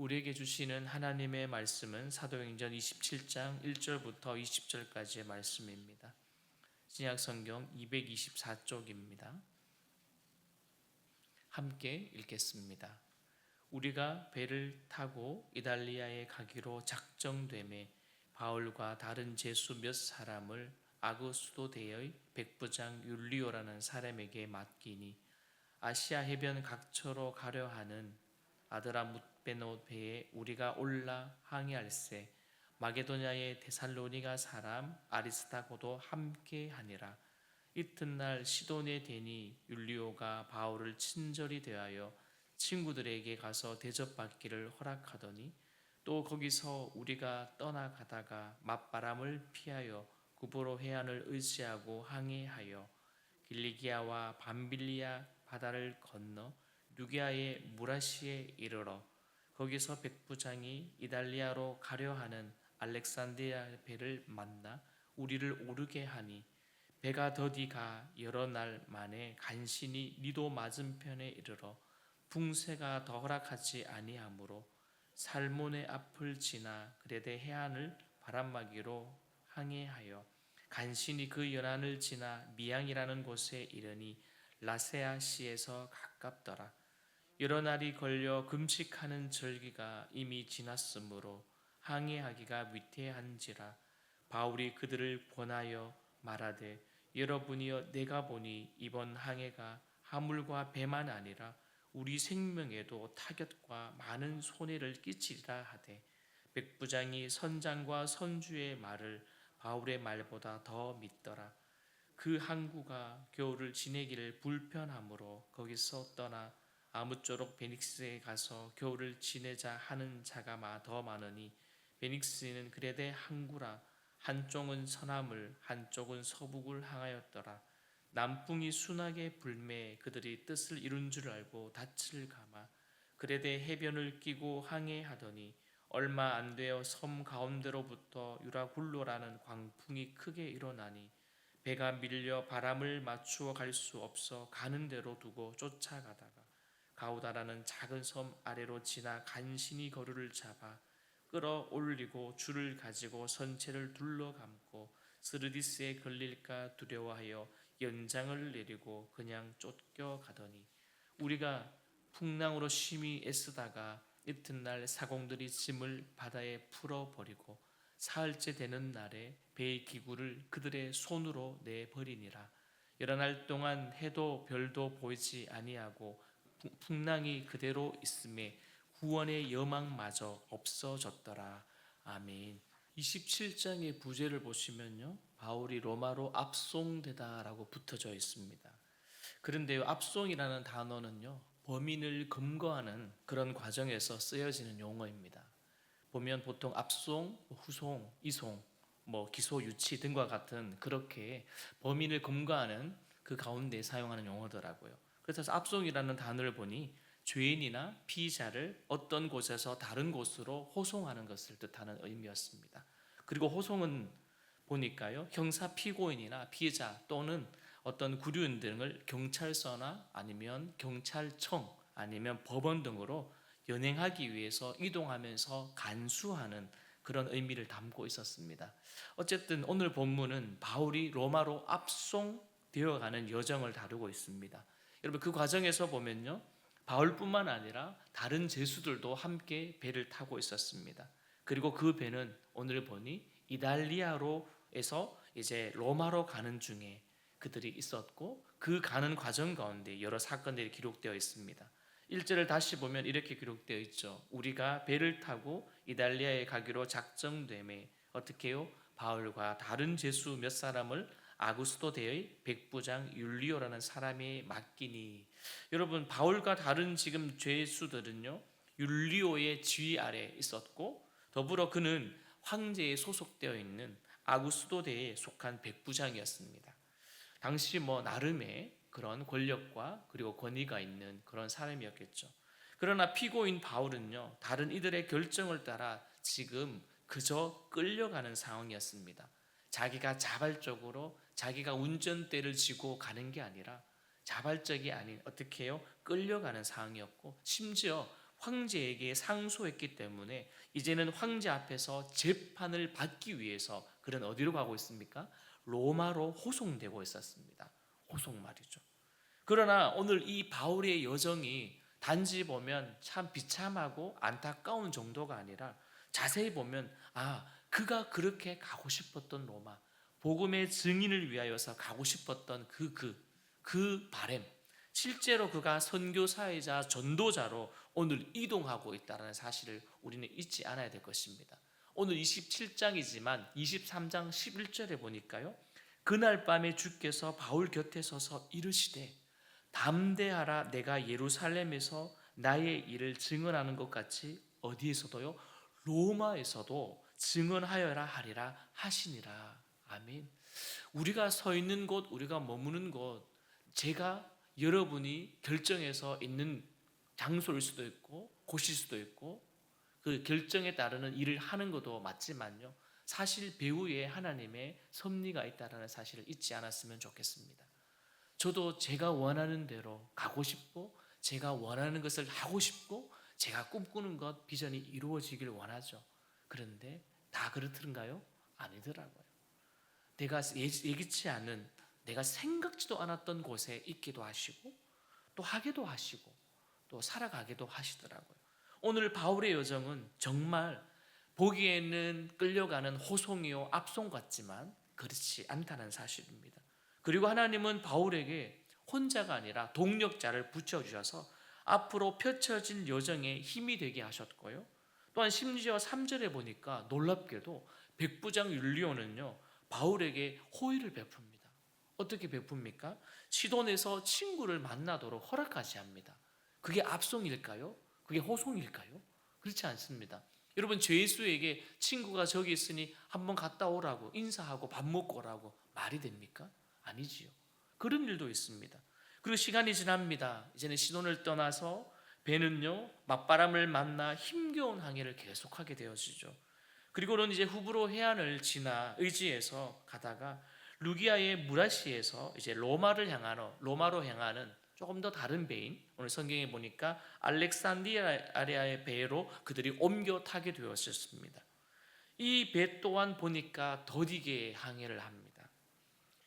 우리에게 주시는 하나님의 말씀은 사도행전 27장 1절부터 20절까지의 말씀입니다. 신약 성경 224쪽입니다. 함께 읽겠습니다. 우리가 배를 타고 이달리아에 가기로 작정됨에 바울과 다른 제수 몇 사람을 아그수도 대의 백부장 율리오라는 사람에게 맡기니 아시아 해변 각처로 가려 하는 아드라무베노 배에 우리가 올라 항해할세. 마게도냐의 데살로니가 사람 아리스타고도 함께 하니라. 이튿날 시돈에 대니 율리오가 바울을 친절히 대하여 친구들에게 가서 대접받기를 허락하더니 또 거기서 우리가 떠나가다가 맞바람을 피하여 구보로 해안을 의지하고 항해하여 길리기아와 밤빌리아 바다를 건너 누기아의 무라시에 이르러 거기서 백부장이 이달리아로 가려 하는 알렉산드리아 배를 만나 우리를 오르게 하니 배가 더디가 여러 날 만에 간신히 니도 맞은편에 이르러 풍세가 더 허락하지 아니하므로 살몬의 앞을 지나 그레데 해안을 바람막이로 항해하여 간신히 그 연안을 지나 미양이라는 곳에 이르니 라세아시에서 가깝더라. 여러 날이 걸려 금식하는 절기가 이미 지났으므로 항해하기가 위태한지라 바울이 그들을 권하여 말하되 여러분이여 내가 보니 이번 항해가 하물과 배만 아니라 우리 생명에도 타격과 많은 손해를 끼치리라 하되 백부장이 선장과 선주의 말을 바울의 말보다 더 믿더라. 그 항구가 겨울을 지내기를 불편하므로 거기서 떠나 아무쪼록 베닉스에 가서 겨울을 지내자 하는 자가 더 많으니 베닉스는 그레데 항구라 한쪽은 서남을 한쪽은 서북을 향하였더라. 남풍이 순하게 불매 그들이 뜻을 이룬 줄 알고 닻을 감아 그레데 해변을 끼고 항해하더니 얼마 안 되어 섬 가운데로부터 유라굴로라는 광풍이 크게 일어나니 배가 밀려 바람을 맞추어 갈 수 없어 가는 대로 두고 쫓아가다가 가우다라는 작은 섬 아래로 지나 간신히 거루를 잡아 끌어올리고 줄을 가지고 선체를 둘러감고 스르디스에 걸릴까 두려워하여 연장을 내리고 그냥 쫓겨가더니 우리가 풍랑으로 심히 애쓰다가 이튿날 사공들이 짐을 바다에 풀어버리고 사흘째 되는 날에 배의 기구를 그들의 손으로 내버리니라. 여러 날 동안 해도 별도 보이지 아니하고 풍랑이 그대로 있음에 구원의 여망마저 없어졌더라 아멘 27장의 부제를 보시면요 바울이 로마로 압송되다라고 붙어져 있습니다 그런데요 압송이라는 단어는요 범인을 검거하는 그런 과정에서 쓰여지는 용어입니다. 보면 보통 압송, 후송, 이송, 뭐 기소 유치 등과 같은 그렇게 범인을 검거하는 그 가운데 사용하는 용어더라고요. 그래서 압송이라는 단어를 보니 죄인이나 피의자를 어떤 곳에서 다른 곳으로 호송하는 것을 뜻하는 의미였습니다. 그리고 호송은 보니까요 형사 피고인이나 피의자 또는 어떤 구류인 등을 경찰서나 아니면 경찰청 아니면 법원 등으로 연행하기 위해서 이동하면서 간수하는 그런 의미를 담고 있었습니다. 어쨌든 오늘 본문은 바울이 로마로 압송되어 가는 여정을 다루고 있습니다. 여러분 그 과정에서 보면요. 바울뿐만 아니라 다른 제수들도 함께 배를 타고 있었습니다. 그리고 그 배는 오늘 보니 이달리아로에서 이제 로마로 가는 중에 그들이 있었고 그 가는 과정 가운데 여러 사건들이 기록되어 있습니다. 1절을 다시 보면 이렇게 기록되어 있죠. 우리가 배를 타고 이달리아에 가기로 작정됨에 어떻게요? 바울과 다른 제수 몇 사람을 아구스도 대의 백부장 율리오라는 사람이 맡기니 여러분 바울과 다른 지금 죄수들은요 율리오의 지휘 아래 있었고 더불어 그는 황제에 소속되어 있는 아구스도 대에 속한 백부장이었습니다. 당시 뭐 나름의 그런 권력과 그리고 권위가 있는 그런 사람이었겠죠. 그러나 피고인 바울은요, 다른 이들의 결정을 따라 지금 그저 끌려가는 상황이었습니다. 자기가 자발적으로 자기가 운전대를 쥐고 가는 게 아니라 자발적이 아닌 어떻게 해요? 끌려가는 상황이었고 심지어 황제에게 상소했기 때문에 이제는 황제 앞에서 재판을 받기 위해서 그는 어디로 가고 있습니까? 로마로 호송되고 있었습니다. 호송 말이죠. 그러나 오늘 이 바울의 여정이 단지 보면 참 비참하고 안타까운 정도가 아니라 자세히 보면 아 그가 그렇게 가고 싶었던 로마 복음의 증인을 위하여서 가고 싶었던 그 그 그 바램 실제로 그가 선교사이자 전도자로 오늘 이동하고 있다는 사실을 우리는 잊지 않아야 될 것입니다. 오늘 27장이지만 23장 11절에 보니까요. 그날 밤에 주께서 바울 곁에 서서 이르시되 담대하라 내가 예루살렘에서 나의 일을 증언하는 것 같이 어디에서도요 로마에서도 증언하여라 하리라 하시니라 아멘. 우리가 서 있는 곳, 우리가 머무는 곳, 제가 여러분이 결정해서 있는 장소일 수도 있고 곳일 수도 있고 그 결정에 따르는 일을 하는 것도 맞지만요. 사실 배후에 하나님의 섭리가 있다라는 사실을 잊지 않았으면 좋겠습니다. 저도 제가 원하는 대로 가고 싶고 제가 원하는 것을 하고 싶고 제가 꿈꾸는 것 비전이 이루어지길 원하죠. 그런데 다 그렇던가요? 아니더라고요. 내가 예- 예기치 않은 내가 생각지도 않았던 곳에 있기도 하시고 또 하기도 하시고 또 살아가기도 하시더라고요. 오늘 바울의 여정은 정말 보기에는 끌려가는 호송이요 앞송 같지만 그렇지 않다는 사실입니다. 그리고 하나님은 바울에게 혼자가 아니라 동력자를 붙여주셔서 앞으로 펼쳐진 여정에 힘이 되게 하셨고요. 또한 심지어 3절에 보니까 놀랍게도 백부장 율리오는요 바울에게 호의를 베풉니다. 어떻게 베풉니까? 시돈에서 친구를 만나도록 허락하지 합니다. 그게 압송일까요? 그게 호송일까요? 그렇지 않습니다. 여러분 주 예수에게 친구가 저기 있으니 한번 갔다 오라고 인사하고 밥 먹고 오라고 말이 됩니까? 아니지요. 그런 일도 있습니다. 그리고 시간이 지납니다. 이제는 시돈을 떠나서 배는요 맞바람을 만나 힘겨운 항해를 계속하게 되어지죠. 그리고는 이제 후브로 해안을 지나 의지에서 가다가 루기아의 무라시에서 이제 로마를 향하는 로마로 향하는 조금 더 다른 배인 오늘 성경에 보니까 알렉산드리아의 배로 그들이 옮겨 타게 되었습니다. 이 배 또한 보니까 더디게 항해를 합니다.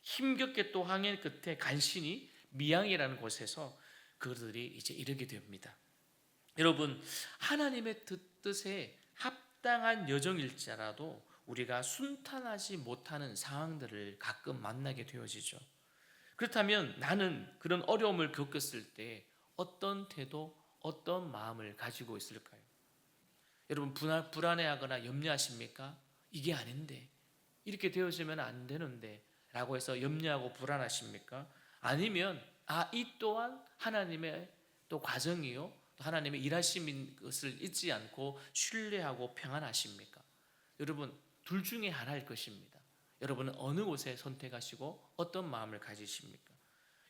힘겹게 또 항해 끝에 간신히 미양이라는 곳에서 그들이 이제 이르게 됩니다. 여러분 하나님의 뜻에 합당한 여정일지라도 우리가 순탄하지 못하는 상황들을 가끔 만나게 되어지죠. 그렇다면 나는 그런 어려움을 겪었을 때 어떤 태도, 어떤 마음을 가지고 있을까요? 여러분 불안, 불안해하거나 염려하십니까? 이게 아닌데 이렇게 되어지면 안 되는데 라고 해서 염려하고 불안하십니까? 아니면 아 이 또한 하나님의 또 과정이요 또 하나님의 일하심인 것을 잊지 않고 신뢰하고 평안하십니까? 여러분 둘 중에 하나일 것입니다. 여러분은 어느 곳에 선택하시고 어떤 마음을 가지십니까?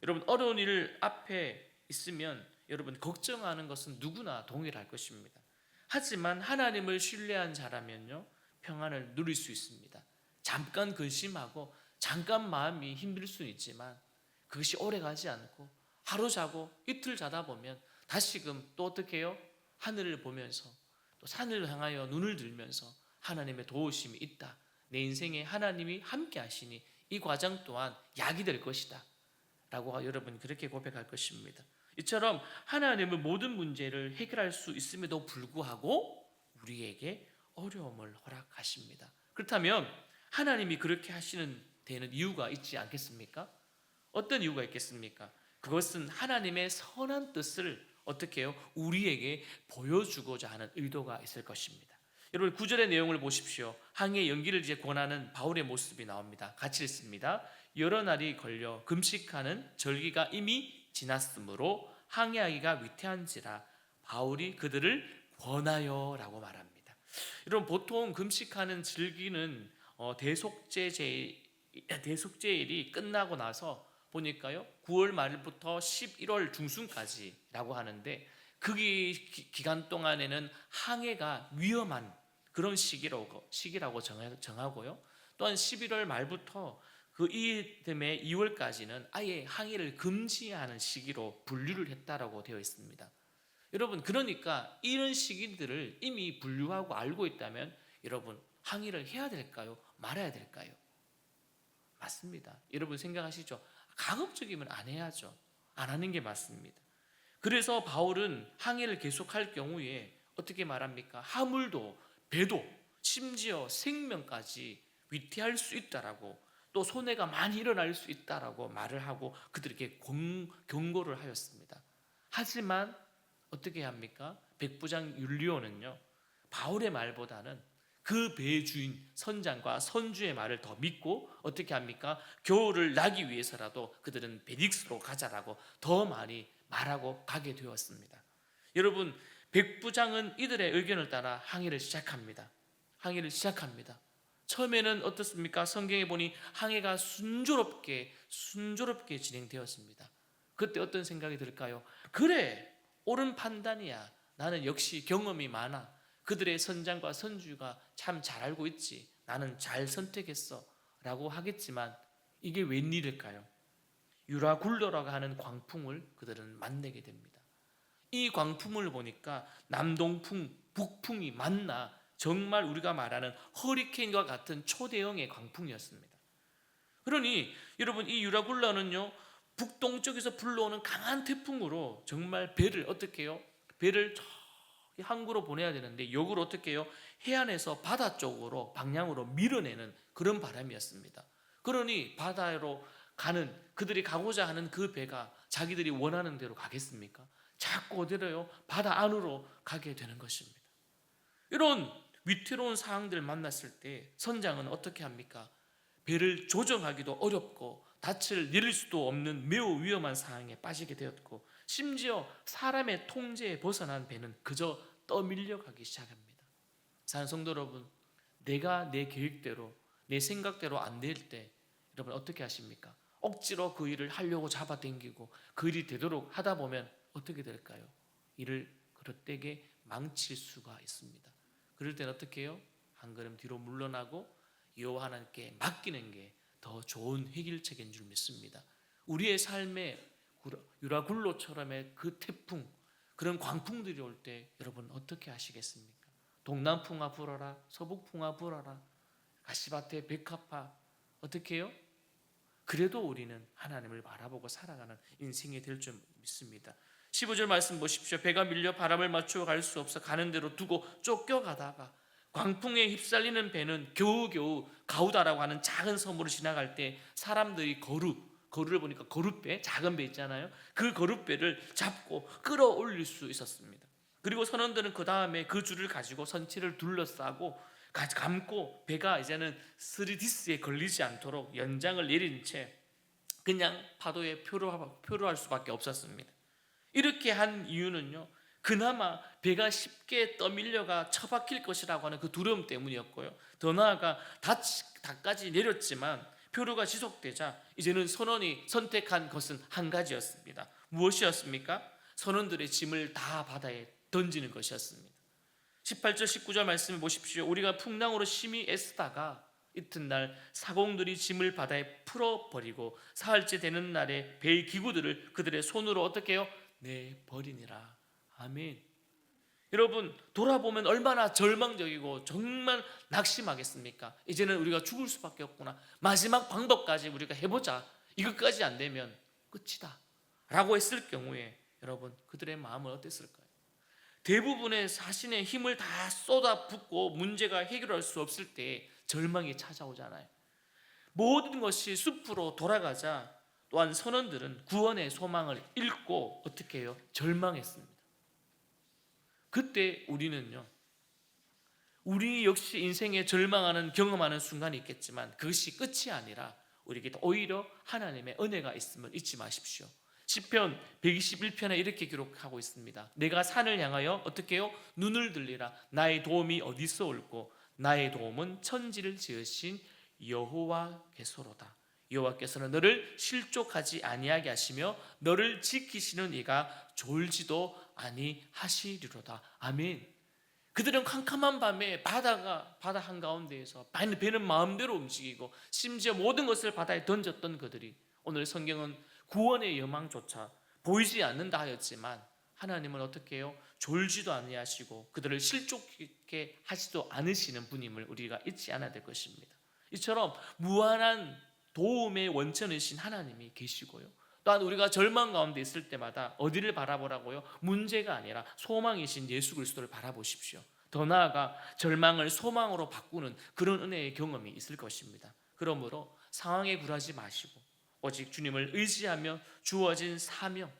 여러분 어려운 일 앞에 있으면 여러분 걱정하는 것은 누구나 동일할 것입니다. 하지만 하나님을 신뢰한 자라면요 평안을 누릴 수 있습니다. 잠깐 근심하고 잠깐 마음이 힘들 수 있지만 그것이 오래 가지 않고 하루 자고 이틀 자다 보면 다시금 또 어떻게 해요? 하늘을 보면서 또 산을 향하여 눈을 들면서 하나님의 도우심이 있다. 내 인생에 하나님이 함께 하시니 이 과정 또한 약이 될 것이다. 라고 여러분 그렇게 고백할 것입니다. 이처럼 하나님은 모든 문제를 해결할 수 있음에도 불구하고 우리에게 어려움을 허락하십니다. 그렇다면 하나님이 그렇게 하시는 되는 이유가 있지 않겠습니까? 어떤 이유가 있겠습니까? 그것은 하나님의 선한 뜻을 어떻게 해요? 우리에게 보여주고자 하는 의도가 있을 것입니다. 여러분 구절의 내용을 보십시오. 항해 연기를 이제 권하는 바울의 모습이 나옵니다. 같이 읽습니다. 여러 날이 걸려 금식하는 절기가 이미 지났으므로 항해하기가 위태한지라 바울이 그들을 권하여라고 말합니다. 여러분 보통 금식하는 절기는 어, 대속제제 대속제일이 끝나고 나서 보니까요 9월 말부터 11월 중순까지라고 하는데 그 기- 기간 동안에는 항해가 위험한 그런 시기라고 시기라고 정하- 정하고요. 또한 11월 말부터 그 이듬해 2월까지는 아예 항해를 금지하는 시기로 분류를 했다라고 되어 있습니다. 여러분 그러니까 이런 시기들을 이미 분류하고 알고 있다면 여러분 항의를 해야 될까요? 말아야 될까요? 맞습니다. 여러분 생각하시죠? 가급적이면 안 해야죠. 안 하는 게 맞습니다. 그래서 바울은 항해를 계속할 경우에 어떻게 말합니까? 하물도 배도 심지어 생명까지 위태할 수 있다라고 또 손해가 많이 일어날 수 있다라고 말을 하고 그들에게 공- 경고를 하였습니다. 하지만 어떻게 합니까? 백부장 율리오는요 바울의 말보다는 그 배의 주인 선장과 선주의 말을 더 믿고 어떻게 합니까? 겨울을 나기 위해서라도 그들은 베닉스로 가자라고 더 많이 말하고 가게 되었습니다. 여러분 백부장은 이들의 의견을 따라 항해를 시작합니다. 항해를 시작합니다. 처음에는 어떻습니까? 성경에 보니 항해가 순조롭게 순조롭게 진행되었습니다. 그때 어떤 생각이 들까요? 그래 옳은 판단이야. 나는 역시 경험이 많아. 그들의 선장과 선주가 참 잘 알고 있지. 나는 잘 선택했어. 라고 하겠지만 이게 웬일일까요? 유라굴로라고 하는 광풍을 그들은 만나게 됩니다. 이 광풍을 보니까 남동풍, 북풍이 만나 정말 우리가 말하는 허리케인과 같은 초대형의 광풍이었습니다. 그러니 여러분 이 유라굴라는요 북동쪽에서 불러오는 강한 태풍으로 정말 배를 어떻게 해요? 배를 항구로 보내야 되는데 역으로 어떻게 해요? 해안에서 바다 쪽으로 방향으로 밀어내는 그런 바람이었습니다. 그러니 바다로 가는 그들이 가고자 하는 그 배가 자기들이 원하는 대로 가겠습니까? 자꾸 어디로요? 바다 안으로 가게 되는 것입니다. 이런 위태로운 상황들을 만났을 때 선장은 어떻게 합니까? 배를 조정하기도 어렵고 닻을 내릴 수도 없는 매우 위험한 상황에 빠지게 되었고 심지어 사람의 통제에 벗어난 배는 그저 떠밀려 가기 시작합니다. 사는 성도 여러분, 내가 내 계획대로 내 생각대로 안 될 때 여러분 어떻게 하십니까? 억지로 그 일을 하려고 잡아당기고 그 일이 되도록 하다 보면 어떻게 될까요? 일을 그릇되게 망칠 수가 있습니다. 그럴 땐 어떻게 해요? 한 걸음 뒤로 물러나고 여호와 하나님께 맡기는 게 더 좋은 해결책인 줄 믿습니다. 우리의 삶에 유라굴로처럼의 그 태풍, 그런 광풍들이 올 때 여러분 어떻게 하시겠습니까? 동남풍아 불어라, 서북풍아 불어라, 가시밭에 백합화 어떻게 해요? 그래도 우리는 하나님을 바라보고 살아가는 인생이 될 줄 믿습니다. 15절 말씀 보십시오. 배가 밀려 바람을 맞추어 갈 수 없어 가는 대로 두고 쫓겨가다가 광풍에 휩쓸리는 배는 겨우겨우 가우다라고 하는 작은 섬으로 지나갈 때 사람들이 거루 거루를 보니까 거룻배 작은 배 있잖아요. 그 거룻배를 잡고 끌어올릴 수 있었습니다. 그리고 선원들은 그 다음에 그 줄을 가지고 선체를 둘러싸고 가- 감고 배가 이제는 스리디스에 걸리지 않도록 연장을 내린 채 그냥 파도에 표류할 수밖에 없었습니다. 이렇게 한 이유는요. 그나마 배가 쉽게 떠밀려가 처박힐 것이라고 하는 그 두려움 때문이었고요. 더 나아가 다, 다까지 내렸지만 표류가 지속되자 이제는 선원이 선택한 것은 한 가지였습니다. 무엇이었습니까? 선원들의 짐을 다 바다에 던지는 것이었습니다. 18절 19절 말씀을 보십시오. 우리가 풍랑으로 심히 애쓰다가 이튿날 사공들이 짐을 바다에 풀어버리고 사흘째 되는 날에 배의 기구들을 그들의 손으로 어떻게 해요? 내버리니라. 아멘. 여러분 돌아보면 얼마나 절망적이고 정말 낙심하겠습니까? 이제는 우리가 죽을 수밖에 없구나. 마지막 방법까지 우리가 해보자. 이것까지 안 되면 끝이다. 라고 했을 경우에 여러분 그들의 마음은 어땠을까요? 대부분의 자신의 힘을 다 쏟아붓고 문제가 해결할 수 없을 때 절망이 찾아오잖아요. 모든 것이 숲으로 돌아가자 또한 선원들은 구원의 소망을 잃고 어떻게 해요? 절망했습니다. 그때 우리는요. 우리 역시 인생에 절망하는 경험하는 순간이 있겠지만 그것이 끝이 아니라 우리에게 오히려 하나님의 은혜가 있음을 잊지 마십시오. 시편 121편에 이렇게 기록하고 있습니다. 내가 산을 향하여 어떻게 해요? 눈을 들리라. 나의 도움이 어디서 올고 나의 도움은 천지를 지으신 여호와께서로다. 여호와께서는 너를 실족하지 아니하게 하시며 너를 지키시는 이가 졸지도 아니하시리로다. 아멘. 그들은 캄캄한 밤에 바다가 바다 한 가운데에서 배는 마음대로 움직이고 심지어 모든 것을 바다에 던졌던 그들이 오늘 성경은 구원의 여망조차 보이지 않는다 하였지만 하나님은 어떻게 해요? 졸지도 아니하시고 그들을 실족하게 하지도 않으시는 분임을 우리가 잊지 않아야 될 것입니다. 이처럼 무한한 도움의 원천이신 하나님이 계시고요. 또한 우리가 절망 가운데 있을 때마다 어디를 바라보라고요? 문제가 아니라 소망이신 예수 그리스도를 바라보십시오. 더 나아가 절망을 소망으로 바꾸는 그런 은혜의 경험이 있을 것입니다. 그러므로 상황에 굴하지 마시고 오직 주님을 의지하며 주어진 사명,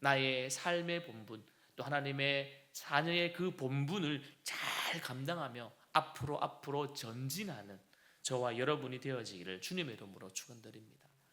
나의 삶의 본분, 또 하나님의 자녀의 그 본분을 잘 감당하며 앞으로 앞으로 전진하는 저와 여러분이 되어지기를 주님의 이름으로 축원드립니다.